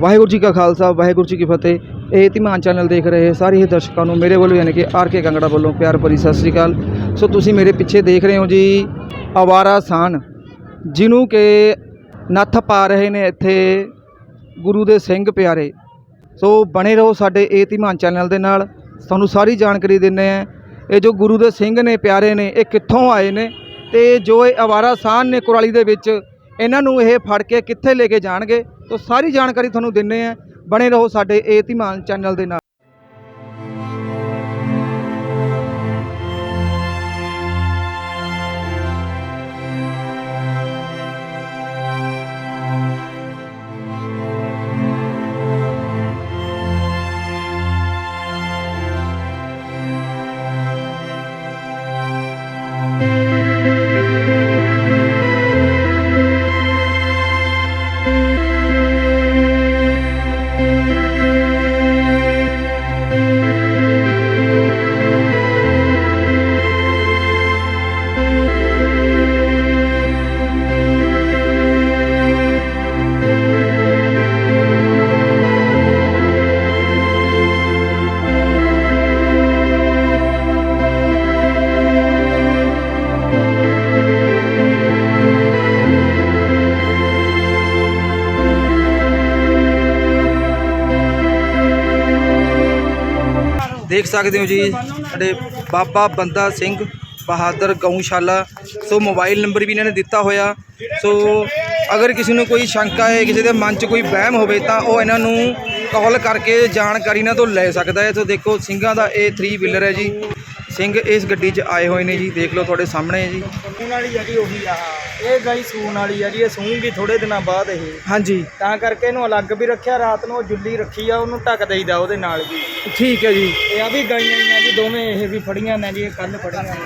ਵਾਹਿਗੁਰੂ ਜੀ ਕਾ ਖਾਲਸਾ, ਵਾਹਿਗੁਰੂ ਜੀ ਕੀ ਫਤਿਹ। ਇਹ ਧੀਮਾਨ ਚੈਨਲ ਦੇਖ ਰਹੇ ਸਾਰੇ ਹੀ ਦਰਸ਼ਕਾਂ ਨੂੰ ਮੇਰੇ ਵੱਲੋਂ ਯਾਨੀ ਕਿ ਆਰ ਕੇ ਕੰਗੜਾ ਵੱਲੋਂ ਪਿਆਰ ਭਰੀ ਸਤਿ ਸ੍ਰੀ ਅਕਾਲ। ਸੋ ਤੁਸੀਂ ਮੇਰੇ ਪਿੱਛੇ ਦੇਖ ਰਹੇ ਹੋ ਜੀ ਆਵਾਰਾ ਸਾਨ, ਜਿਹਨੂੰ ਕਿ ਨੱਥ ਪਾ ਰਹੇ ਨੇ ਇੱਥੇ ਗੁਰੂ ਦੇ ਸਿੰਘ ਪਿਆਰੇ। ਸੋ ਬਣੇ ਰਹੋ ਸਾਡੇ ਇਹ ਧੀਮਾਨ ਚੈਨਲ ਦੇ ਨਾਲ। ਤੁਹਾਨੂੰ ਸਾਰੀ ਜਾਣਕਾਰੀ ਦਿੰਨੇ ਆ ਇਹ ਜੋ ਗੁਰੂ ਦੇ ਸਿੰਘ ਨੇ ਪਿਆਰੇ ਨੇ, ਇਹ ਕਿੱਥੋਂ ਆਏ ਨੇ? ਤੇ ਜੋ ਇਹ ਆਵਾਰਾ ਸਾਨ ਨੇ ਕੁਰਾਲੀ ਦੇ ਵਿੱਚ, ਇਹਨਾਂ ਨੂੰ ਇਹ ਫੜ ਕੇ ਕਿੱਥੇ ਲੈ ਕੇ ਜਾਣਗੇ? ਤਾਂ ਸਾਰੀ ਜਾਣਕਾਰੀ ਤੁਹਾਨੂੰ ਦਿੰਨੇ ਆ। ਬਣੇ ਰਹੋ ਸਾਡੇ ਇਹ ਧੀਮਾਨ ਚੈਨਲ ਦੇ ਨਾਲ। ਦੇਖ ਸਕਦੇ ਹੋ ਜੀ, ਸਾਡੇ ਬਾਬਾ ਬੰਦਾ ਸਿੰਘ ਬਹਾਦਰ ਗਊਸ਼ਾਲਾ। ਸੋ ਮੋਬਾਈਲ ਨੰਬਰ ਵੀ ਇਹਨਾਂ ਨੇ ਦਿੱਤਾ ਹੋਇਆ। ਸੋ ਅਗਰ ਕਿਸੇ ਨੂੰ ਕੋਈ ਸ਼ੰਕਾ ਹੈ, ਕਿਸੇ ਦੇ ਮਨ 'ਚ ਕੋਈ ਵਹਿਮ ਹੋਵੇ, ਤਾਂ ਉਹ ਇਹਨਾਂ ਨੂੰ ਕਾਲ ਕਰਕੇ ਜਾਣਕਾਰੀ ਇਹਨਾਂ ਤੋਂ ਲੈ ਸਕਦਾ ਹੈ। ਸੋ ਦੇਖੋ, ਸਿੰਘਾਂ ਦਾ ਇਹ 3 ਵੀਲਰ ਹੈ ਜੀ। ਸਿੰਘ ਇਸ ਗੱਡੀ 'ਚ ਆਏ ਹੋਏ ਨੇ ਜੀ ਦੇਖ ਲਓ ਤੁਹਾਡੇ ਸਾਹਮਣੇ ਹੈ ਜੀ। ਸੂਣ ਵਾਲੀ ਆ ਜੀ ਉਹੀ ਆ ਇਹ ਗਾਈ ਸੂਣ ਵਾਲੀ ਆ ਜੀ ਇਹ ਸੂਣਗੀ ਥੋੜੇ ਦਿਨਾਂ ਬਾਅਦ ਇਹ। ਹਾਂਜੀ। ਤਾਂ ਕਰਕੇ ਇਹਨੂੰ ਅਲੱਗ ਵੀ ਰੱਖਿਆ ਰਾਤ ਨੂੰ ਉਹ ਜੁੱਲੀ ਰੱਖੀ ਆ ਉਹਨੂੰ ਢੱਕ ਦੇਈਦਾ ਉਹਦੇ ਨਾਲ ਵੀ। ਠੀਕ ਹੈ ਜੀ। ਇਹ ਆ ਵੀ ਗਾਈਆਂ ਹੀ ਆ ਜੀ ਦੋਵੇਂ ਇਹ ਵੀ ਫੜੀਆਂ ਨੇ ਜੀ ਇਹ ਕੱਲ ਫੜੀਆਂ ਨੇ।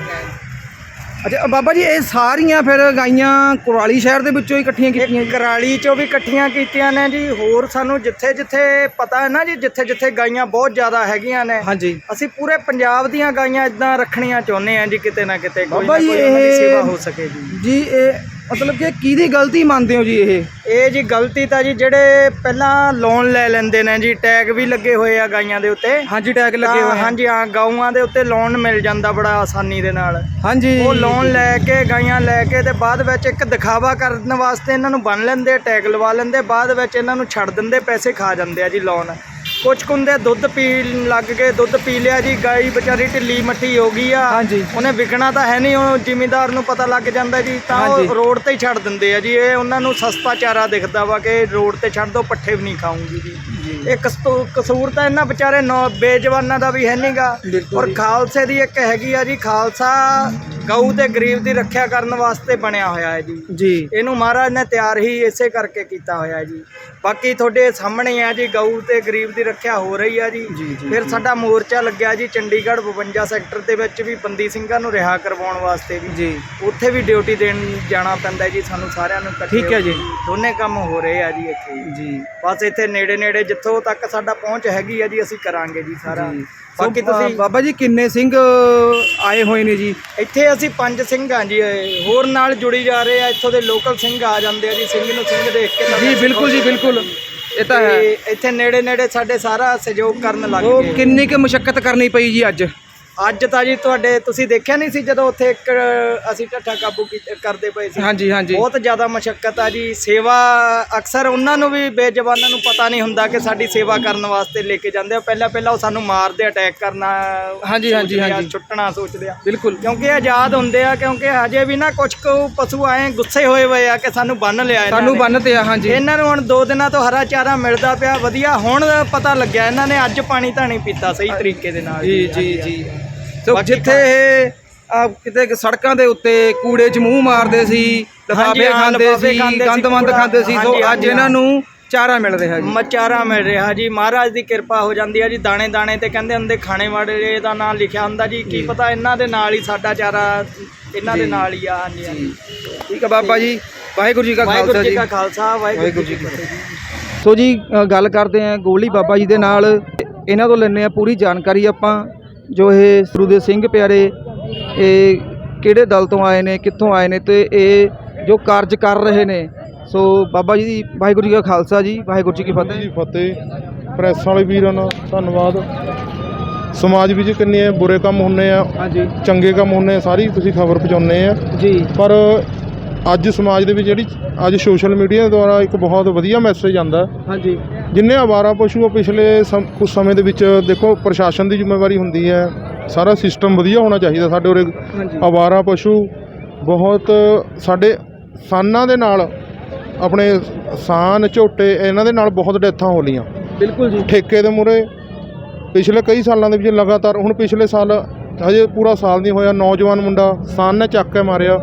ਅੱਛਾ ਬਾਬਾ ਜੀ ਇਹ ਸਾਰੀਆਂ ਫਿਰ ਗਾਈਆਂ ਕੁਰਾਲੀ ਸ਼ਹਿਰ ਦੇ ਵਿੱਚੋਂ ਹੀ ਇਕੱਠੀਆਂ ਕੀਤੀਆਂ ਇਹ ਕਰਾਲੀ ਚੋਂ ਵੀ ਇਕੱਠੀਆਂ ਕੀਤੀਆਂ ਨੇ ਜੀ। ਹੋਰ ਸਾਨੂੰ ਜਿੱਥੇ ਜਿੱਥੇ ਪਤਾ ਹੈ ਨਾ ਜੀ ਜਿੱਥੇ ਜਿੱਥੇ ਗਾਈਆਂ ਬਹੁਤ ਜ਼ਿਆਦਾ ਹੈਗੀਆਂ ਨੇ। ਹਾਂਜੀ। ਅਸੀਂ ਪੂਰੇ ਪੰਜਾਬ ਦੀਆਂ ਗਾਈਆਂ ਇਦਾਂ ਰੱਖਣੀਆਂ ਚਾਹੁੰਦੇ ਆ ਜੀ ਕਿਤੇ ਨਾ ਕਿਤੇ ਕੋਈ ਬਾਬਾ ਨਾ ਜੀ, ਕੋਈ ਉਹਨਾਂ ਦੀ ਇਹ- ਸੇਵਾ ਹੋ ਸਕੇ ਜੀ। ਜੀ ਇਹ ਮਤਲਬ ਕਿ ਕਿਹਦੀ ਗਲਤੀ ਮੰਨਦੇ ਹੋ ਜੀ ਇਹ? ਇਹ ਜੀ ਗਲਤੀ ਤਾਂ ਜੀ ਜਿਹੜੇ ਪਹਿਲਾਂ ਲੋਨ ਲੈ ਲੈਂਦੇ ਨੇ ਜੀ ਟੈਗ ਵੀ ਲੱਗੇ ਹੋਏ ਆ ਗਾਈਆਂ ਦੇ ਉੱਤੇ। ਹਾਂਜੀ ਟੈਗ ਲੱਗੇ ਹੋਏ ਆ। ਹਾਂਜੀ ਹਾਂ ਗਊਆਂ ਦੇ ਉੱਤੇ ਲੋਨ ਮਿਲ ਜਾਂਦਾ ਬੜਾ ਆਸਾਨੀ ਦੇ ਨਾਲ। ਹਾਂਜੀ। ਉਹ ਲੋਨ ਲੈ ਕੇ ਗਾਈਆਂ ਲੈ ਕੇ ਤੇ ਬਾਅਦ ਵਿੱਚ ਇੱਕ ਦਿਖਾਵਾ ਕਰਨ ਵਾਸਤੇ ਇਹਨਾਂ ਨੂੰ ਬੰਨ ਲੈਂਦੇ ਟੈਗ ਲਵਾ ਲੈਂਦੇ ਬਾਅਦ ਵਿੱਚ ਇਹਨਾਂ ਨੂੰ ਛੱਡ ਦਿੰਦੇ ਪੈਸੇ ਖਾ ਜਾਂਦੇ ਆ ਜੀ ਲੋਨ ਕੁਝ ਕੁੰਦੇ ਦੁੱਧ ਪੀਣ ਲੱਗ ਗਏ ਦੁੱਧ ਪੀ ਲਿਆ ਜੀ ਗਾਈ ਵਿਚਾਰੀ ਢਿੱਲੀ ਮੱਠੀ ਹੋ ਗਈ ਆ ਹਾਂਜੀ। ਉਹਨੇ ਵਿਕਣਾ ਤਾਂ ਹੈ ਨਹੀਂ ਉਹ ਜ਼ਿਮੀਂਦਾਰ ਨੂੰ ਪਤਾ ਲੱਗ ਜਾਂਦਾ ਜੀ ਤਾਂ ਹਾਂਜੀ। ਉਹ ਰੋਡ ਤੇ ਹੀ ਛੱਡ ਦਿੰਦੇ ਆ ਜੀ ਇਹ ਉਹਨਾਂ ਨੂੰ ਸਸਤਾ ਚਾਰਾ ਦਿਖਦਾ ਵਾ ਕਿ ਰੋਡ ਤੇ ਛੱਡ ਦੋ ਪੱਠੇ ਵੀ ਨਹੀਂ ਖਾਊਂਗੀ ਜੀ ਇਹ ਕਸਤੂ- ਕਸੂਰ ਤਾਂ ਇਹਨਾਂ ਵਿਚਾਰੇ ਨੌ ਬੇਜਵਾਨਾਂ ਦਾ ਵੀ ਹੈ ਨਹੀਂਗਾ ਬਿਲਕੁਲ ਔਰ ਜੀ। ਖਾਲਸੇ ਦੀ ਇੱਕ ਹੈਗੀ ਆ ਜੀ ਖਾਲਸਾ ਗਊ ਤੇ ਗਰੀਬ ਦੀ ਰੱਖਿਆ ਕਰਨ ਵਾਸਤੇ ਬਣਿਆ ਹੋਇਆ ਹੈ ਜੀ। ਜੀ। ਇਹਨੂੰ ਮਹਾਰਾਜ ਨੇ ਤਿਆਰ ਹੀ ਇਸੇ ਕਰਕੇ ਕੀਤਾ ਹੋਇਆ ਹੈ ਜੀ। ਬਾਕੀ ਤੁਹਾਡੇ ਸਾਹਮਣੇ ਆ ਜੀ ਗਊ ਤੇ ਗਰੀਬ ਦੀ ਰੱਖਿਆ ਹੋ ਰਹੀ ਆ ਜੀ। ਫਿਰ ਸਾਡਾ ਮੋਰਚਾ ਲੱਗਿਆ ਜੀ ਚੰਡੀਗੜ੍ਹ 52 ਸੈਕਟਰ ਦੇ ਵਿੱਚ ਵੀ ਬੰਦੀ ਸਿੰਘਾਂ ਨੂੰ ਰਿਹਾ ਕਰਵਾਉਣ ਵਾਸਤੇ ਵੀ। ਜੀ। ਉੱਥੇ ਵੀ ਡਿਊਟੀ ਦੇਣ ਜਾਣਾ ਪੈਂਦਾ ਜੀ ਸਾਨੂੰ ਸਾਰਿਆਂ ਨੂੰ ਇਕੱਠੇ ਠੀਕ ਹੈ ਜੀ। ਦੋਨੇ ਕੰਮ ਹੋ ਰਹੇ ਆ ਜੀ ਇੱਥੇ। ਜੀ। ਬਸ ਇੱਥੇ ਨੇੜੇ ਨੇੜੇ ਜਿੱਥੋਂ ਤੱਕ ਸਾਡਾ ਪਹੁੰਚ ਹੈਗੀ ਆ ਜੀ ਅਸੀਂ ਕਰਾਂਗੇ ਜੀ ਸਾਰਾ। ਬਾਕੀ ਤੁਸੀਂ ਬਾਬਾ ਜੀ ਕਿੰਨੇ ਸਿੰਘ ਆਏ ਹੋਏ ਨੇ ਜੀ? ਇੱਥੇ ਅਸੀਂ ਪੰਜ ਸਿੰਘ ਹਾਂ ਜੀ ਹੋਰ ਨਾਲ ਜੁੜੀ ਜਾ ਰਹੇ ਆ ਇੱਥੋਂ ਦੇ ਲੋਕਲ ਸਿੰਘ ਆ ਜਾਂਦੇ ਆ ਜੀ ਸਿੰਘ ਨੂੰ ਸਿੰਘ ਦੇਖ ਕੇ ਤਾਂ ਜੀ ਬਿਲਕੁਲ ਜੀ ਬਿਲਕੁਲ। ਇਹ ਤਾਂ ਹੈ। ਇੱਥੇ ਨੇੜੇ ਨੇੜੇ ਸਾਡੇ ਸਾਰਾ ਸਹਿਯੋਗ ਕਰਨ ਲੱਗ ਉਹ ਗਏ। ਕਿੰਨੀ ਕੁ ਮੁਸ਼ਕਲ ਕਰਨੀ ਪਈ ਜੀ ਅੱਜ? ਅੱਜ ਤਾਂ ਜੀ ਤੁਹਾਡੇ ਤੁਸੀਂ ਦੇਖਿਆ ਨਹੀਂ ਸੀ ਜਦੋਂ ਉੱਥੇ ਇੱਕ ਅਸੀਂ ਢੱਠਾ ਕਾਬੂ ਕੀਤੇ- ਕਰਦੇ ਪਏ ਸੀ। ਹਾਂਜੀ ਹਾਂਜੀ। ਬਹੁਤ ਜ਼ਿਆਦਾ ਮਸ਼ੱਕਤ ਆ ਜੀ। ਸੇਵਾ ਅਕਸਰ ਉਹਨਾਂ ਨੂੰ ਵੀ ਬੇਜ਼ਬਾਨਾਂ ਨੂੰ ਪਤਾ ਨਹੀਂ ਹੁੰਦਾ ਕਿ ਸਾਡੀ ਸੇਵਾ ਕਰਨ ਵਾਸਤੇ ਲੈ ਕੇ ਜਾਂਦੇ ਆ। ਪਹਿਲਾਂ ਪਹਿਲਾਂ ਉਹ ਸਾਨੂੰ ਮਾਰਦੇ ਅਟੈਕ ਕਰਨਾ ਹਾਂਜੀ, ਹਾਂਜੀ, ਸੋਚਦੇ ਆ, ਹਾਂਜੀ। ਛੁੱਟਣਾ ਸੋਚਦੇ ਆ। ਬਿਲਕੁਲ। ਕਿਉਂਕਿ ਇਹ ਆਜ਼ਾਦ ਹੁੰਦੇ ਆ ਕਿਉਂਕਿ ਹਜੇ ਵੀ ਨਾ ਕੁਝ ਕੁ ਪਸ਼ੂ ਆਏ ਗੁੱਸੇ ਹੋਏ ਹੋਏ ਆ ਕਿ ਸਾਨੂੰ ਬੰਨ ਲਿਆ ਇਹਨਾਂ ਸਾਨੂੰ ਨੇ। ਬੰਨ ਤੇ ਆ ਹਾਂਜੀ। ਇਹਨਾਂ ਨੂੰ ਹੁਣ ਦੋ ਦਿਨਾਂ ਤੋਂ ਹਰਾ ਚਾਰਾ ਮਿਲਦਾ ਪਿਆ। ਵਧੀਆ ਹੁਣ ਪਤਾ ਲੱਗਿਆ ਇਹਨਾਂ ਨੇ ਅੱਜ ਪਾਣੀ ਧਾਣੀ ਪੀਤਾ ਸਹੀ ਤਰੀਕੇ ਦੇ ਨਾਲ ਜੀ ਜੀ। ਜੀ ਸੋ ਬਾਕੀ ਜਿੱਥੇ ਇਹ ਆ ਕਿਤੇ ਸੜਕਾਂ ਦੇ ਉੱਤੇ ਕੂੜੇ 'ਚ ਮੂੰਹ ਮਾਰਦੇ ਸੀ ਲਿਫਾਫੇ ਹਾਂ, ਖਾਂਦੇ ਲਿਫਾਫੇ ਸੀ ਖਾਂਦੇ ਸੀ, ਗੰਦਮੰਦ ਕੂੜਾ- ਖਾਂਦੇ ਸੀ ਸੋ ਹਾਂਜੀ, ਅੱਜ ਇਹਨਾਂ ਨੂੰ ਚਾਰਾ ਮਿਲ ਰਿਹਾ ਜੀ। ਮਚਾਰਾ ਮਿਲ ਰਿਹਾ ਜੀ। ਮਹਾਰਾਜ ਦੀ ਕਿਰਪਾ ਹੋ ਜਾਂਦੀ ਹੈ ਜੀ ਦਾਣੇ ਦਾਣੇ ਤੇ ਕਹਿੰਦੇ ਹੁੰਦੇ ਖਾਣੇ ਵਾਲੇ ਦਾ ਨਾਮ ਲਿਖਿਆ ਹੁੰਦਾ ਜੀ ਕੀ ਪਤਾ ਇਹਨਾਂ ਦੇ ਨਾਲ ਹੀ ਸਾਡਾ ਚਾਰਾ ਇਹਨਾਂ ਦੇ ਜੀ। ਨਾਲ ਹੀ ਆ ਹਾਂਜੀ ਹਾਂਜੀ। ਠੀਕ ਹੈ ਬਾਬਾ ਜੀ ਵਾਹਿਗੁਰੂ ਜੀ ਕਾ ਵਾਹਿਗੁਰੂ ਖਾਲਸਾ ਜੀ ਜੀ। ਕਾ ਖਾਲਸਾ ਵਾਹਿਗੁਰੂ ਜੀ ਕੀ ਫਤਿਹ। ਫਤਿਹ ਸੋ ਜੀ ਅ, ਗੱਲ ਕਰਦੇ ਆਂ ਗੋਲੀ ਬਾਬਾ ਜੀ ਦੇ ਨਾਲ। ਇਹਨਾਂ ਤੋਂ ਲੈਣੇ ਆ ਪੂਰੀ ਜਾਣਕਾਰੀ ਆਪਾਂ। ਜੋ ਇਹ ਗੁਰੂ ਦੇ ਸਿੰਘ ਪਿਆਰੇ ਇਹ ਕਿਹੜੇ ਦਲ ਤੋਂ ਆਏ ਨੇ ਕਿੱਥੋਂ ਆਏ ਨੇ ਤੇ ਇਹ ਜੋ ਕਾਰਜ ਕਰ ਰਹੇ ਨੇ ਸੋ ਬਾਬਾ ਜੀ ਦੀ ਵਾਹਿਗੁਰੂ ਜੀ ਕਾ ਖਾਲਸਾ ਜੀ ਵਾਹਿਗੁਰੂ ਜੀ ਕੀ ਜੀ ਫਤਿਹ। ਫਤਿਹ। ਪ੍ਰੈਸ ਵਾਲੇ ਵੀਰਾਂ ਦਾ ਧੰਨਵਾਦ। ਸਮਾਜ ਵਿੱਚ ਕਿੰਨੇ ਬੁਰੇ ਕੰਮ ਹੁੰਨੇ ਆ ਹਾਂਜੀ। ਚੰਗੇ ਕੰਮ ਹੁੰਨੇ ਆ ਸਾਰੀ ਤੁਸੀਂ ਖਬਰ ਪਹੁੰਚਾਉਂਦੇ ਆ। ਜੀ। ਪਰ ਅੱਜ ਸਮਾਜ ਦੇ ਵਿੱਚ ਜਿਹੜੀ ਅੱਜ ਸੋਸ਼ਲ ਮੀਡੀਆ ਦੁਆਰਾ ਇੱਕ ਬਹੁਤ ਵਧੀਆ ਮੈਸੇਜ ਆਂਦਾ ਹਾਂਜੀ। ਜਿੰਨੇ ਆਵਾਰਾ ਪਸ਼ੂ ਆ ਪਿਛਲੇ ਸਮ- ਕੁਝ ਸਮੇਂ ਦੇ ਵਿੱਚ ਦੇਖੋ ਪ੍ਰਸ਼ਾਸਨ ਦੀ ਜ਼ਿੰਮੇਵਾਰੀ ਹੁੰਦੀ ਹੈ। ਸਾਰਾ ਸਿਸਟਮ ਵਧੀਆ ਹੋਣਾ ਚਾਹੀਦਾ ਸਾਡੇ ਉਰੇ। ਹਾਂਜੀ। ਆਵਾਰਾ ਪਸ਼ੂ ਬਹੁਤ ਸਾਡੇ ਸਾਨਾਂ ਦੇ ਨਾਲ ਆਪਣੇ ਸਾਨ ਝੋਟੇ ਇਹਨਾਂ ਦੇ ਨਾਲ ਬਹੁਤ ਡੈਥਾਂ ਹੋ ਲੀਆਂ ਬਿਲਕੁਲ ਜੀ। ਠੇਕੇ ਦੇ ਮੂਹਰੇ ਪਿਛਲੇ ਕਈ ਸਾਲਾਂ ਦੇ ਵਿੱਚ ਲਗਾਤਾਰ ਹੁਣ ਪਿਛਲੇ ਸਾਲ ਹਜੇ ਪੂਰਾ ਸਾਲ ਨਹੀਂ ਹੋਇਆ ਨੌਜਵਾਨ ਮੁੰਡਾ ਸਾਨ ਨੇ ਚੱਕ ਕੇ ਮਾਰਿਆ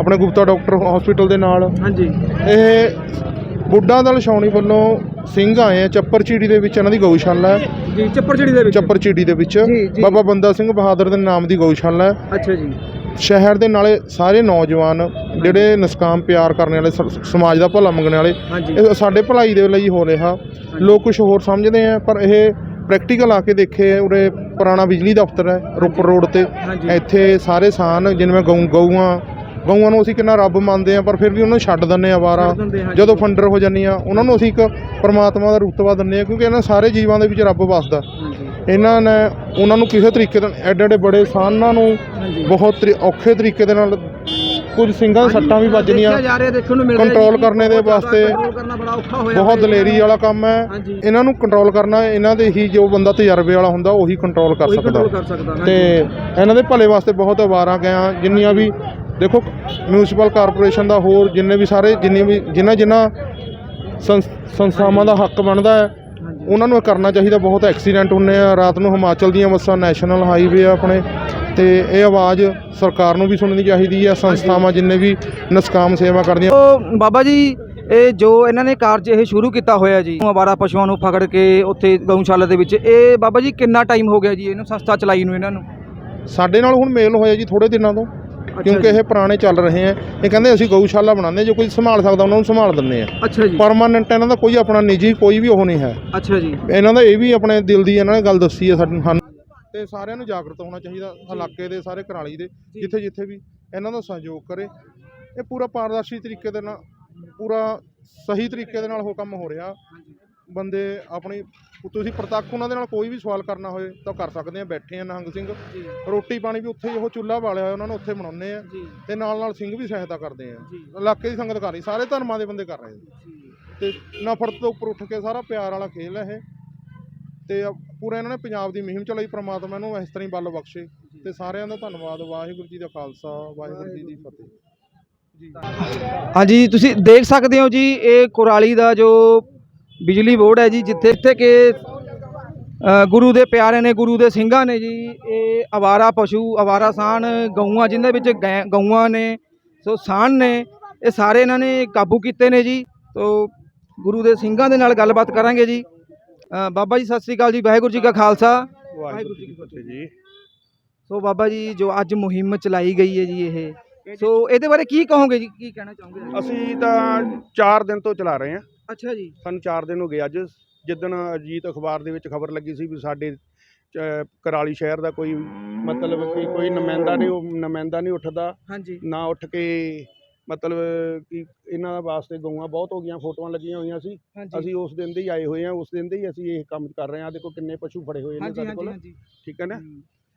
ਆਪਣੇ ਗੁਪਤਾ ਡਾਕਟਰ ਹਸਪੀਟਲ ਦੇ ਨਾਲ। ਹਾਂਜੀ। ਇਹ ਬੁੱਢਾ ਦਲ ਛਾਉਣੀ ਵੱਲੋਂ ਸਿੰਘ ਆਏ ਆ ਚੱਪਰ ਚੀੜੀ ਦੇ ਵਿੱਚ ਇਹਨਾਂ ਦੀ ਗਊਸ਼ਾਲਾ ਹੈ। ਜੀ ਚੱਪੜ ਜਿਹੜੀ ਦੇ ਵਿੱਚ? ਚੱਪਰ ਚੀੜੀ ਦੇ ਵਿੱਚ। ਜੀ, ਜੀ। ਬਾਬਾ ਬੰਦਾ ਸਿੰਘ ਬਹਾਦਰ ਦੇ ਨਾਮ ਦੀ ਗਊਸ਼ਾਲਾ ਹੈ। ਅੱਛਾ ਜੀ। ਸ਼ਹਿਰ ਦੇ ਨਾਲੇ ਸਾਰੇ ਨੌਜਵਾਨ ਜਿਹੜੇ ਨਿਸਕਾਮ ਪਿਆਰ ਕਰਨ ਵਾਲੇ ਸ- ਸਮਾਜ ਦਾ ਭਲਾ ਮੰਗਣ ਵਾਲੇ ਹਾਂਜੀ। ਇਹ ਸਾਡੇ ਭਲਾਈ ਦੇ ਲਈ ਹੋ ਰਿਹਾ। ਲੋਕ ਕੁਝ ਹੋਰ ਸਮਝਦੇ ਆ ਪਰ ਇਹ ਪ੍ਰੈਕਟੀਕਲ ਆ ਕੇ ਦੇਖੇ ਉਰੇ ਪੁਰਾਣਾ ਬਿਜਲੀ ਦਫ਼ਤਰ ਹੈ ਰੋਪੜ ਰੋਡ ਤੇ। ਹਾਂਜੀ। ਇੱਥੇ ਸਾਰੇ ਸਾਨ ਜਿਵੇਂ ਗਊ ਗਊਆਂ ਗਊਆਂ ਨੂੰ ਅਸੀਂ ਕਿੰਨਾ ਰੱਬ ਮੰਨਦੇ ਆ ਪਰ ਫਿਰ ਵੀ ਉਹਨਾਂ ਨੂੰ ਛੱਡ ਦਿੰਦੇ ਆ ਵਾਰਾ। ਜਦੋਂ ਫੰਡਰ ਹੋ ਜਾਂਦੀਆਂ ਉਹਨਾਂ ਨੂੰ ਅਸੀਂ ਇੱਕ ਪਰਮਾਤਮਾ ਦਾ ਰੁਤਬਾ ਦਿੰਦੇ ਆ ਕਿਉਂਕਿ ਇਹਨਾਂ ਸਾਰੇ ਜੀਵਾਂ ਦੇ ਵਿੱਚ ਰੱਬ ਵਸਦਾ। ਇਹਨਾਂ ਨੇ ਉਹਨਾਂ ਨੂੰ ਕਿਸੇ ਤਰੀਕੇ ਨਾਲ ਐਡੇ ਐਡੇ ਬੜੇ ਸਾਨਾਂ ਨੂੰ ਬਹੁਤ ਔਖੇ ਤਰੀਕੇ ਦੇ ਨਾਲ ਕੁਝ ਸਿੰਘਾਂ ਸੱਟਾਂ ਵੀ ਰਿਹਾ ਕੰਟਰੋਲ ਕਰਨੇ ਦੇ ਵਾਸਤੇ ਬਹੁਤ ਦਲੇਰੀ ਵਾਲਾ ਕੰਮ ਹੈ। ਇਹਨਾਂ ਨੂੰ ਕੰਟਰੋਲ ਕਰਨਾ ਇਹਨਾਂ ਦੇ ਹੀ ਜੋ ਬੰਦਾ ਤਜਰਬੇ ਵਾਲਾ ਹੁੰਦਾ ਉਹੀ ਕੰਟਰੋਲ ਕਰ ਸਕਦਾ। ਕੰਟਰੋਲ ਕਰ ਸਕਦਾ ਤੇ ਇਹਨਾਂ ਦੇ ਭਲੇ ਵਾਸਤੇ ਬਹੁਤ ਵਾਰਾਂ ਗਿਆ ਜਿੰਨੀਆਂ ਵੀ ਦੇਖੋ ਮਿਊਨਿਸਪਲ ਕਾਰਪੋਰੇਸ਼ਨ ਦਾ ਹੋਰ ਜਿੰਨੇ ਵੀ ਸਾਰੇ ਜਿੰਨੇ ਵੀ ਜਿਨ੍ਹਾਂ ਜਿਨ੍ਹਾਂ ਸੰਸ- ਸੰਸਥਾਵਾਂ ਦਾ ਹੱਕ ਬਣਦਾ ਹੈ ਉਹਨਾਂ ਨੂੰ ਇਹ ਕਰਨਾ ਚਾਹੀਦਾ। ਬਹੁਤ ਐਕਸੀਡੈਂਟ ਹੁੰਨੇ ਆ ਰਾਤ ਨੂੰ ਹਿਮਾਚਲ ਦੀਆਂ ਬੱਸਾਂ ਨੈਸ਼ਨਲ ਹਾਈਵੇ ਆ ਆਪਣੇ ਤੇ ਇਹ ਆਵਾਜ਼ ਸਰਕਾਰ ਨੂੰ ਵੀ ਸੁਣਨੀ ਚਾਹੀਦੀ ਹੈ ਸੰਸਥਾਵਾਂ ਜਿੰਨੇ ਵੀ ਨਿਸਕਾਮ ਸੇਵਾ ਕਰਦੀਆਂ। ਉਹ ਬਾਬਾ ਜੀ ਇਹ ਜੋ ਇਹਨਾਂ ਨੇ ਕਾਰਜ ਇਹ ਸ਼ੁਰੂ ਕੀਤਾ ਹੋਇਆ ਜੀ ਅਵਾਰਾ ਪਸ਼ੂਆਂ ਨੂੰ ਪਕੜ ਕੇ ਉੱਥੇ ਗਊਸ਼ਾਲਾ ਦੇ ਵਿੱਚ ਇਹ ਬਾਬਾ ਜੀ ਕਿੰਨਾ ਟਾਈਮ ਹੋ ਗਿਆ ਜੀ ਇਹਨੂੰ ਸੰਸਥਾ ਚਲਾਈ ਨੂੰ ਇਹਨਾਂ ਨੂੰ? ਸਾਡੇ ਨਾਲ ਹੁਣ ਮੇਲ ਹੋਇਆ ਜੀ ਥੋੜੇ ਦਿਨਾਂ ਤੋਂ। ਕਿਉਂਕਿ ਇਹ ਪੁਰਾਣੇ ਚੱਲ ਰਹੇ ਆ। ਇਹ ਕਹਿੰਦੇ ਅਸੀਂ ਗਊਸ਼ਾਲਾ ਬਣਾਉਂਦੇ ਜੋ ਕੋਈ ਸੰਭਾਲ ਸਕਦਾ ਉਹਨਾਂ ਨੂੰ ਸੰਭਾਲ ਦਿੰਦੇ ਆ ਅੱਛਾ ਜੀ। ਪਰਮਾਨੈਂਟ ਇਹਨਾਂ ਦਾ ਕੋਈ ਆਪਣਾ ਨਿੱਜੀ ਕੋਈ ਵੀ ਉਹ ਨਹੀਂ ਹੈ। ਅੱਛਾ ਜੀ। ਇਹਨਾਂ ਦਾ ਇਹ ਵੀ ਆਪਣੇ ਦਿਲ ਦੀ ਇਹਨਾਂ ਨੇ ਗੱਲ ਦੱਸੀ ਹੈ ਸਾਨੂੰ। ਤੇ ਸਾਰਿਆਂ ਨੂੰ ਜਾਗਰਤ ਹੋਣਾ ਚਾਹੀਦਾ ਇਲਾਕੇ ਦੇ ਸਾਰੇ ਕਰਾਲੀ ਦੇ ਜਿੱਥੇ ਜਿੱਥੇ ਵੀ ਇਹਨਾਂ ਦਾ ਸਹਿਯੋਗ ਕਰੇ। ਇਹ ਪੂਰਾ ਪਾਰਦਰਸ਼ੀ ਤਰੀਕੇ ਦੇ ਨਾਲ ਪੂਰਾ ਸਹੀ ਤਰੀਕੇ ਦੇ ਨਾਲ ਉਹ ਕੰਮ ਹੋ ਰਿਹਾ। ਬੰਦੇ ਆਪਣੀ ਤੁਸੀਂ ਪ੍ਰਤੱਖ ਉਹਨਾਂ ਦੇ ਨਾਲ ਕੋਈ ਵੀ ਸਵਾਲ ਕਰਨਾ ਹੋਏ ਤਾਂ ਕਰ ਸਕਦੇ ਆ ਬੈਠੇ ਆ ਨਿਹੰਗ ਸਿੰਘ। ਰੋਟੀ ਪਾਣੀ ਵੀ ਉੱਥੇ ਹੀ ਉਹ ਚੁੱਲ੍ਹਾ ਬਾਲਿਆ ਹੋਇਆ ਉਹਨਾਂ ਨੂੰ ਉੱਥੇ ਬਣਾਉਂਦੇ ਆ। ਤੇ ਨਾਲ ਨਾਲ ਸਿੰਘ ਵੀ ਸਹਾਇਤਾ ਕਰਦੇ ਆ। ਇਲਾਕੇ ਦੀ ਸੰਗਤ ਕਰ ਰਹੀ ਸਾਰੇ ਧਰਮਾਂ ਦੇ ਬੰਦੇ ਕਰ ਰਹੇ ਜੀ। ਤੇ ਨਫ਼ਰਤ ਤੋਂ ਉੱਪਰ ਉੱਠ ਕੇ ਸਾਰਾ ਪਿਆਰ ਵਾਲਾ ਖੇਲ ਹੈ ਇਹ। ਤੇ ਪੂਰਾ ਇਹਨਾਂ ਨੇ ਪੰਜਾਬ ਦੀ ਮੁਹਿੰਮ ਚਲਾਈ ਪ੍ਰਮਾਤਮਾ ਨੂੰ ਇਸ ਤਰ੍ਹਾਂ ਹੀ ਬਲ ਬਖਸ਼ੇ। ਤੇ ਸਾਰਿਆਂ ਦਾ ਧੰਨਵਾਦ ਵਾਹਿਗੁਰੂ ਜੀ ਦਾ ਖਾਲਸਾ ਵਾਹਿਗੁਰੂ ਜੀ ਦੀ ਫਤਿਹ। ਹਾਂਜੀ ਤੁਸੀਂ ਦੇਖ ਸਕਦੇ ਹੋ ਜੀ ਇਹ ਕੁਰਾਲੀ ਦਾ ਜੋ ਬਿਜਲੀ ਬੋਰਡ ਹੈ ਜੀ ਜਿੱਥੇ ਜਿੱਥੇ ਕਿ ਗੁਰੂ ਦੇ ਪਿਆਰੇ ਨੇ ਗੁਰੂ ਦੇ ਸਿੰਘਾਂ ਨੇ ਜੀ ਇਹ ਅਵਾਰਾ ਪਸ਼ੂ ਅਵਾਰਾ ਸਾਨ ਗਊਆਂ ਜਿਨ੍ਹਾਂ ਵਿੱਚ ਗੈ- ਗਊਆਂ ਨੇ ਸੋ ਸਾਨ ਨੇ ਇਹ ਸਾਰੇ ਇਹਨਾਂ ਨੇ ਕਾਬੂ ਕੀਤੇ ਨੇ ਜੀ। ਤੋ ਗੁਰੂ ਦੇ ਸਿੰਘਾਂ ਦੇ ਨਾਲ ਗੱਲਬਾਤ ਕਰਾਂਗੇ ਜੀ। ਬਾਬਾ ਜੀ ਸਤਿ ਸ੍ਰੀ ਅਕਾਲ ਜੀ ਵਾਹਿਗੁਰੂ ਜੀ ਕਾ ਖਾਲਸਾ। ਵਾਹਿਗੁਰੂ ਜੀ ਕੀ ਫਤਿਹ ਜੀ। ਸੋ ਬਾਬਾ ਜੀ ਜੋ ਅੱਜ ਮੁਹਿੰਮ ਚਲਾਈ ਗਈ ਹੈ ਜੀ ਇਹ। ਸੋ ਇਹਦੇ ਬਾਰੇ ਕੀ ਕਹੋਗੇ ਜੀ ਕੀ ਕਹਿਣਾ ਚਾਹੋਗੇ? ਅਸੀਂ ਤਾਂ 4 ਦਿਨ ਤੋਂ ਚਲਾ ਰਹੇ ਹਾਂ। ਅੱਛਾ ਜੀ। ਸਾਨੂੰ 4 ਦਿਨ ਹੋ ਗਏ ਅੱਜ। ਜਿੱਦਣ ਅਜੀਤ ਅਖਬਾਰ ਦੇ ਵਿੱਚ ਖਬਰ ਲੱਗੀ ਸੀ ਵੀ ਸਾਡੇ ਕਰਾਲੀ ਸ਼ਹਿਰ ਦਾ ਕੋਈ ਮਤਲਬ ਕਿ ਕੋਈ ਨੁਮਾਇੰਦਾ ਨਹੀਂ ਉਹ ਨੁਮਾਇੰਦਾ ਨਹੀਂ ਉੱਠਦਾ। ਹਾਂਜੀ। ਨਾ ਉੱਠ ਕੇ ਮਤਲਬ ਕਿ ਇਹਨਾਂ ਵਾਸਤੇ ਗਊਆਂ ਬਹੁਤ ਹੋ ਗਈਆਂ ਫੋਟੋਆਂ ਲੱਗੀਆਂ ਹੋਈਆਂ ਸੀ। ਹਾਂਜੀ। ਅਸੀਂ ਉਸ ਦਿਨ ਦੇ ਹੀ ਆਏ ਹੋਏ ਹਾਂ ਉਸ ਦਿਨ ਦੇ ਹੀ ਅਸੀਂ ਇਹ ਕੰਮ ਕਰ ਰਹੇ ਹਾਂ। ਦੇਖੋ ਕਿੰਨੇ ਪਸ਼ੂ ਫੜੇ ਹੋਏ ਨੇ ਹਾਂਜੀ ਸਾਡੇ ਹਾਂਜੀ ਕੋਲ। ਹਾਂਜੀ। ਠੀਕ ਹੈ ਨਾ?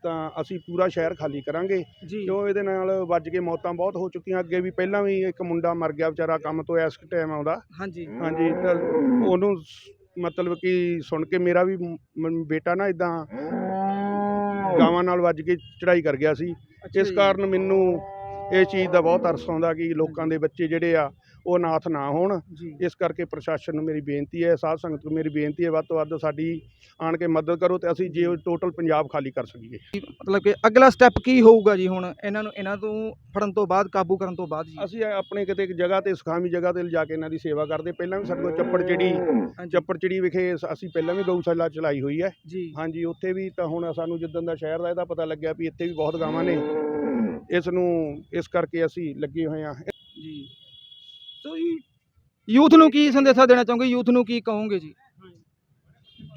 ਤਾਂ ਅਸੀਂ ਪੂਰਾ ਸ਼ਹਿਰ ਖਾਲੀ ਕਰਾਂਗੇ ਕਿਉਂ ਇਹਦੇ ਨਾਲ ਵੱਜ ਕੇ ਮੌਤਾਂ ਬਹੁਤ ਹੋ ਚੁੱਕੀਆਂ। ਅੱਗੇ ਵੀ ਪਹਿਲਾਂ ਵੀ ਇੱਕ ਮੁੰਡਾ ਮਰ ਗਿਆ ਵਿਚਾਰਾ ਕੰਮ ਤੋਂ ਇਸ ਟਾਈਮ ਆਉਂਦਾ। ਹਾਂਜੀ। ਹਾਂਜੀ ਤਾਂ ਉਹਨੂੰ ਮਤਲਬ ਕਿ ਸੁਣ ਕੇ ਮੇਰਾ ਵੀ ਬੇਟਾ ਨਾ ਇਦਾਂ ਗਾਵਾਂ ਨਾਲ ਵੱਜ ਕੇ ਚੜਾਈ ਕਰ ਗਿਆ ਸੀ। ਇਸ। ਕਾਰਨ ਮੈਨੂੰ ਇਹ ਚੀਜ਼ ਦਾ ਬਹੁਤ ਤਰਸ ਆਉਂਦਾ ਕਿ ਲੋਕਾਂ ਦੇ ਬੱਚੇ ਜਿਹੜੇ ਆ ਉਹ ਅਨਾਥ ਨਾ ਹੋਣ। ਇਸ ਕਰਕੇ ਪ੍ਰਸ਼ਾਸਨ ਨੂੰ ਮੇਰੀ ਬੇਨਤੀ ਹੈ ਸਾਧ ਸੰਗਤ ਨੂੰ ਮੇਰੀ ਬੇਨਤੀ ਹੈ ਵੱਧ ਤੋਂ ਵੱਧ ਸਾਡੀ ਆਣ ਕੇ ਮਦਦ ਕਰੋ ਤੇ ਅਸੀਂ ਜੇ ਟੋਟਲ ਪੰਜਾਬ ਖਾਲੀ ਕਰ ਸਕੀਏ। ਮਤਲਬ ਕਿ ਅਗਲਾ ਸਟੈਪ ਕੀ ਹੋਊਗਾ ਜੀ ਹੁਣ? ਇਹਨਾਂ ਨੂੰ ਇਹਨਾਂ ਤੋਂ ਫੜਨ ਤੋਂ ਬਾਅਦ ਕਾਬੂ ਕਰਨ ਤੋਂ ਬਾਅਦ ਜੀ? ਅਸੀਂ ਆਪਣੇ ਕਿਤੇ ਇੱਕ ਜਗ੍ਹਾ ਤੇ ਸੁਖਾਵੀਂ ਜਗ੍ਹਾ ਤੇ ਲਿਜਾ ਕੇ ਇਹਨਾਂ ਦੀ ਸੇਵਾ ਕਰਦੇ। ਪਹਿਲਾਂ ਵੀ ਸਾਡੇ ਕੋਲ ਚੱਪੜ ਚਿੜੀ ਚੱਪੜ ਚਿੜੀ ਵਿਖੇ ਅਸੀਂ ਪਹਿਲਾਂ ਵੀ ਗਊਸ਼ਾਲਾ ਚਲਾਈ ਹੋਈ ਹੈ। ਜੀ। ਹਾਂਜੀ ਉੱਥੇ ਵੀ ਤਾਂ ਹੁਣ ਸਾਨੂੰ ਜਿੱਦਣ ਦਾ ਸ਼ਹਿਰ ਦਾ ਇਹਦਾ ਪਤਾ ਲੱਗਿਆ ਵੀ ਇੱਥੇ ਵੀ ਬਹੁਤ ਗਾਵਾਂ ਨੇ। ਇਸ ਨੂੰ ਇਸ ਕਰਕੇ ਅਸੀਂ ਲੱਗੇ ਹੋਏ ਹਾਂ। ਜੀ। ਸੋ ਯੂਥ ਨੂੰ ਕੀ ਸੰਦੇਸ਼ਾ ਦੇਣਾ ਚਾਹੋਗੇ? ਯੂਥ ਨੂੰ ਕੀ ਕਹੋਗੇ ਜੀ?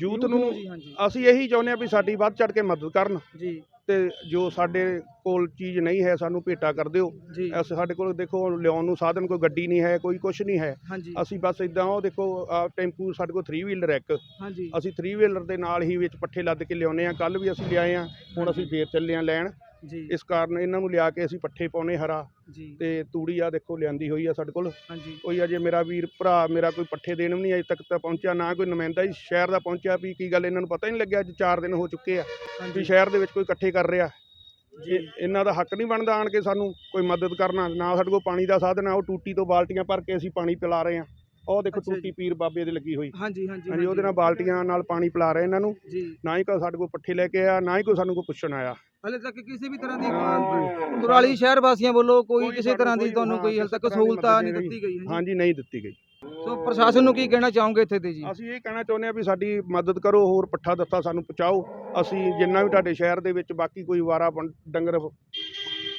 ਯੂਥ ਨੂੰ ਜੀ ਹਾਂਜੀ। ਅਸੀਂ ਇਹੀ ਚਾਹੁੰਦੇ ਹਾਂ ਵੀ ਸਾਡੀ ਵੱਧ ਚੜ ਕੇ ਮਦਦ ਕਰਨ ਜੀ। ਤੇ ਜੋ ਸਾਡੇ ਕੋਲ ਚੀਜ਼ ਨਹੀਂ ਹੈ ਸਾਨੂੰ ਭੇਟਾ ਕਰ ਦਿਓ। ਜੀ। ਐਸ ਸਾਡੇ ਕੋਲ ਦੇਖੋ ਲਿਆਉਣ ਨੂੰ ਸਾਧਨ ਕੋਈ ਗੱਡੀ ਨਹੀਂ ਹੈ ਕੋਈ ਕੁਝ ਨਹੀਂ ਹੈ। ਹਾਂਜੀ। ਅਸੀਂ ਬਸ ਇਦਾਂ ਉਹ ਦੇਖੋ ਆਹ ਟੈਂਪੂ ਸਾਡੇ ਕੋਲ 3 ਵੀਲਰ ਇੱਕ। ਹਾਂਜੀ। ਅਸੀਂ 3 ਵੀਲਰ ਦੇ ਨਾਲ ਹੀ ਵਿੱਚ ਪੱਠੇ ਲੱਦ ਕੇ ਲਿਆਉਨੇ ਆ ਕੱਲ ਵੀ ਅਸੀਂ ਲਿਆਏ ਆ ਹੁਣ ਅਸੀਂ ਫੇਰ ਚੱਲੇ ਆ ਲੈਣ। ਜੀ। ਇਸ ਕਾਰਨ ਇਹਨਾਂ ਨੂੰ ਲਿਆ ਕੇ ਅਸੀਂ ਪੱਠੇ ਪਾਉਨੇ ਹਰਾ ਜੀ। ਤੇ ਤੂੜੀ ਆ ਦੇਖੋ ਲਿਆਂਦੀ ਹੋਈ ਆ ਸਾਡੇ ਕੋਲ। ਹਾਂਜੀ। ਕੋਈ ਅਜੇ ਮੇਰਾ ਵੀਰ ਭਰਾ ਮੇਰਾ ਕੋਈ ਪੱਠੇ ਦੇਣ ਵੀ ਨਹੀਂ ਅਜੇ ਤੱਕ ਤਾਂ ਪਹੁੰਚਿਆ ਨਾ ਕੋਈ ਨੁਮਾਇੰਦਾ ਹੀ ਸ਼ਹਿਰ ਦਾ ਪਹੁੰਚਿਆ ਵੀ ਕੀ ਗੱਲ ਇਹਨਾਂ ਨੂੰ ਪਤਾ ਹੀ ਨਹੀਂ ਲੱਗਿਆ ਅੱਜ 4 ਦਿਨ ਹੋ ਚੁੱਕੇ ਆ ਵੀ ਸ਼ਹਿਰ ਦੇ ਵਿੱਚ ਕੋਈ ਇਕੱਠੇ ਕਰ ਰਿਹਾ। ਜੀ। ਇਹ- ਇਹਨਾਂ ਦਾ ਹੱਕ ਨਹੀਂ ਬਣਦਾ ਆਣ ਕੇ ਸਾਨੂੰ ਕੋਈ ਮਦਦ ਕਰਨਾ ਨਾ ਸਾਡੇ ਕੋਲ ਪਾਣੀ ਦਾ ਸਾਧਨ ਆ ਉਹ ਟੂਟੀ ਤੋਂ ਬਾਲਟੀਆਂ ਭਰ ਕੇ ਅਸੀਂ ਪਾਣੀ ਪਿਲਾ ਰਹੇ ਆ। ਉਹ ਦੇਖੋ। ਟੂਟੀ ਪੀਰ ਬਾਬੇ ਦੇ ਲੱਗੀ ਹੋਈ। ਹਾਂਜੀ ਹਾਂਜੀ ਹਾਂਜੀ ਉਹਦੇ ਨਾਲ ਬਾਲਟੀਆਂ ਨਾਲ ਪਾਣੀ ਪਿਲਾ ਰਹੇ ਇਹਨਾਂ ਨੂੰ। ਨਾ ਹੀ ਕੋਈ ਸਾਡੇ ਕੋਲ ਪੱਠੇ ਲੈ ਕੇ ਆਇਆ ਨਾ ਹੀ ਕੋਈ ਸਾਨੂੰ ਕੋਈ ਪੁੱਛਣ ਆਇਆ। ਹਲੇ ਤੱਕ ਕਿਸੇ ਵੀ ਤਰ੍ਹਾਂ ਦੀ ਕੁਰਾਲੀ ਸ਼ਹਿਰ ਵਾਸੀਆਂ ਵੱਲੋਂ ਕੋਈ ਕਿਸੇ ਤਰ੍ਹਾਂ ਦੀ ਤੁਹਾਨੂੰ ਹਾਂ, ਕੋਈ ਹਲੇ ਤੱਕ ਸਹੂਲਤਾਂ ਨਹੀਂ ਦਿੱਤੀ ਗਈ ਹਾਂਜੀ। ਹਾਂਜੀ ਨਹੀਂ ਦਿੱਤੀ ਗਈ। ਸੋ ਪ੍ਰਸ਼ਾਸਨ ਨੂੰ ਕੀ ਕਹਿਣਾ ਚਾਹੋਗੇ ਇੱਥੇ ਤੇ ਜੀ? ਅਸੀਂ ਇਹ ਕਹਿਣਾ ਚਾਹੁੰਦੇ ਆ ਵੀ ਸਾਡੀ ਮਦਦ ਕਰੋ ਹੋਰ ਪੱਠਾ ਦਿੱਤਾ ਸਾਨੂੰ ਪਹੁੰਚਾਓ। ਅਸੀਂ ਜਿੰਨਾ ਵੀ ਤੁਹਾਡੇ ਸ਼ਹਿਰ ਦੇ ਵਿੱਚ ਬਾਕੀ ਕੋਈ ਵਾਰਾ ਡੰਗਰ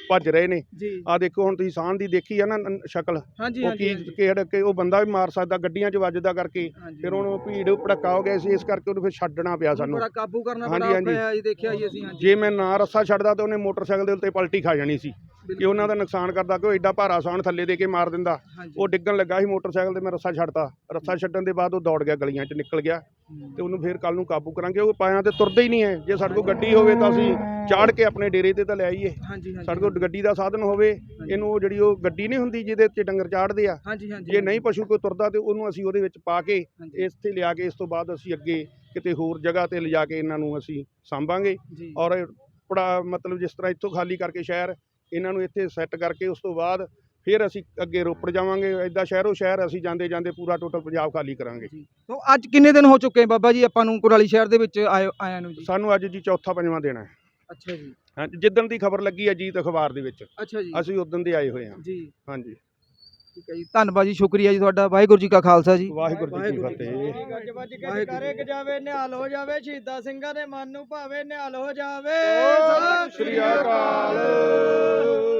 ਭੱਜ ਰਹੇ ਨੇ। ਆ ਦੇਖੋ ਹੁਣ ਤੁਸੀਂ ਸਾਹਣ ਦੀ ਦੇਖੀ ਆ ਨਾ ਨ- ਸ਼ਕਲ। ਹਾਂਜੀ ਉਹ ਹਾਂਜੀ ਕੀ ਕਿਹੜ ਕਿ ਉਹ ਬੰਦਾ ਵੀ ਮਾਰ ਸਕਦਾ ਗੱਡੀਆਂ 'ਚ ਵੱਜਦਾ ਕਰਕੇ। ਹਾਂਜੀ। ਫਿਰ ਉਹਨੂੰ ਭੀੜ ਭੜਕਾ ਹੋ ਗਿਆ ਸੀ ਇਸ ਕਰਕੇ ਉਹਨੂੰ ਫਿਰ ਛੱਡਣਾ ਪਿਆ ਸਾਨੂੰ। ਬੜਾ ਕਾਬੂ ਕਰਨਾ ਹਾਂਜੀ, ਬੜਾ ਹਾਂਜੀ। ਔਖਾ ਹੈ ਜੀ ਦੇਖਿਆ ਜੀ ਅਸੀਂ ਹਾਂਜੀ। ਜੇ ਮੈਂ ਨਾ ਰੱਸਾ ਛੱਡਦਾ ਤਾਂ ਉਹਨੇ ਮੋਟਰਸਾਈਕਲ ਦੇ ਉੱਤੇ ਪਲਟੀ ਖਾ ਜਾਣੀ ਸੀ। ਕਿ ਉਹਨਾਂ ਦਾ ਨੁਕਸਾਨ ਕਰਦਾ ਕਿ ਉਹ ਐਡਾ ਭਾਰਾ ਸਾਣ ਥੱਲੇ ਦੇ ਕੇ ਮਾਰ ਦਿੰਦਾ। ਉਹ ਡਿੱਗਣ ਲੱਗਾ ਸੀ ਮੋਟਰਸਾਈਕਲ ਤੇ ਮੈਂ ਰੱਸਾ ਛੱਡਤਾ। ਰੱਸਾ ਛੱਡਣ ਦੇ ਬਾਅਦ ਉਹ ਦੌੜ ਗਿਆ ਗਲੀਆਂ 'ਚ ਨਿਕਲ ਗਿਆ। ਤੇ ਉਹਨੂੰ ਫੇਰ ਕੱਲ ਨੂੰ ਕਾਬੂ ਕਰਾਂਗੇ। ਉਹ ਪਾਇਆਂ ਤੇ ਤੁਰਦਾ ਹੀ ਨਹੀਂ ਹੈ। ਜੇ ਸਾਡੇ ਕੋਲ ਗੱਡੀ ਹੋਵੇ ਤਾਂ ਅਸੀਂ ਚਾੜ ਕੇ ਆਪਣੇ ਡੇਰੇ ਤੇ ਤਾਂ ਲੈ ਆਈਏ। ਸਾਡੇ ਕੋਲ ਗੱਡੀ ਦਾ ਸਾਧਨ ਹੋਵੇ ਇਹਨੂੰ ਉਹ ਜਿਹੜੀ ਉਹ ਗੱਡੀ ਨਹੀਂ ਹੁੰਦੀ ਜਿਹਦੇ 'ਚ ਡੰਗਰ ਚਾੜਦੇ ਆ ਜੇ ਨਹੀਂ ਪਸ਼ੂ ਕੋਈ ਤੁਰਦਾ ਤੇ ਉਹਨੂੰ ਅਸੀਂ ਉਹਦੇ ਵਿੱਚ ਪਾ ਕੇ। ਇਸ ਤੇ ਲਿਆ ਕੇ ਇਸ ਤੋਂ ਬਾਅਦ ਅਸੀਂ ਅੱਗੇ ਕਿਤੇ ਹੋਰ ਜਗ੍ਹਾ ਤੇ ਲਿਜਾ ਕੇ ਇਹਨਾਂ ਨੂੰ ਅਸੀਂ ਸਾਂਭਾਂਗੇ। ਔਰ ਪੜਾ ਮਤਲਬ ਜਿਸ ਤਰ੍ਹਾਂ ਇੱਥੋਂ ਖਾਲੀ ਕਰਕੇ ਸ਼ਹਿਰ ਇਹਨਾਂ ਨੂੰ ਇੱਥੇ ਸੈੱਟ ਕਰਕੇ ਉਸ ਤੋਂ ਬਾਅਦ ਫਿਰ ਅਸੀਂ ਅੱਗੇ ਰੋਪੜ ਜਾਵਾਂਗੇ। ਐਦਾਂ ਸ਼ਹਿਰੋਂ ਸ਼ਹਿਰ ਅਸੀਂ ਜਾਂਦੇ ਜਾਂਦੇ ਪੂਰਾ ਟੋਟਲ ਪੰਜਾਬ ਖਾਲੀ ਕਰਾਂਗੇ। ਸੋ ਅੱਜ ਕਿੰਨੇ ਦਿਨ ਹੋ ਚੁੱਕੇ ਬਾਬਾ ਜੀ ਆਪਾਂ ਨੂੰ ਕੁਰਾਲੀ ਸ਼ਹਿਰ ਦੇ ਵਿੱਚ ਆਏ ਆਇਆਂ ਨੂੰ ਜੀ? ਸਾਨੂੰ ਅੱਜ ਜੀ ਚੌਥਾ ਪੰਜਵਾਂ ਦੇਣਾ ਹੈ। ਅੱਛਾ ਜੀ। ਹਾਂਜੀ ਜਿੱਦਣ ਦੀ ਖਬਰ ਲੱਗੀ ਹੈ ਜੀਤ ਅਖਬਾਰ ਦੇ ਵਿੱਚ ਅੱਛਾ ਜੀ। ਅਸੀਂ ਉਦੋਂ ਦੇ ਆਏ ਹੋਏ ਹਾਂ। ਜੀ। ਹਾਂਜੀ। ਠੀਕ ਹੈ ਜੀ। ਧੰਨਵਾਦ ਜੀ ਸ਼ੁਕਰੀਆ ਜੀ ਤੁਹਾਡਾ। ਵਾਹਿਗੁਰੂ ਜੀ ਕਾ ਖਾਲਸਾ ਜੀ। ਵਾਹਿਗੁਰੂ ਜੀ ਕੀ ਫਤਿਹ। ਗੱਜ ਵੱਜ ਕੇ ਕਰੇ ਜਾਵੇ ਨਿਹਾਲ ਹੋ ਜਾਵੇ ਸ਼ਹੀਦਾਂ ਸਿੰਘਾਂ ਦੇ ਮਨ ਨੂੰ ਭਾਵੇ ਨਿਹਾਲ ਹੋ ਜਾਵੇ। ਸਤਿ ਸ਼੍ਰੀ ਅਕਾਲ।